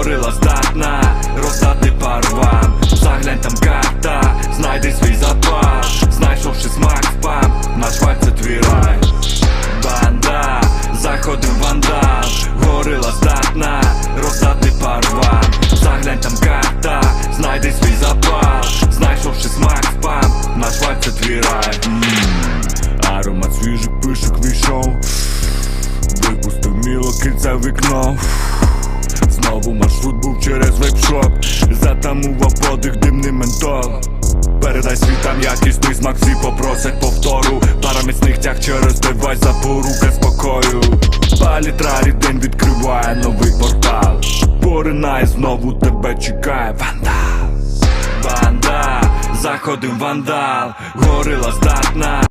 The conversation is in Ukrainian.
горила здатна роздати парвам Заглянь там карта, знайди свій запас Знайшовши смак впав, наш вайб це твій рай. Банда, заходив вандал Горила здатна роздати парвам Заглянь там карта, знайди свій запас Знайшовши смак впав, наш вайб це твій рай. Аромат свіжих пишок війшов. Випустив в вікно Знову маршрут був через вейпшоп Затамував подих димний ментол Передай світам якісний смак, всі попросять повтору. Пара міцних тяг через девайс запорука спокою. Палітра день відкриває новий портал. Поринає, знову тебе чекає вандал. Банда, заходив вандал, горила здатна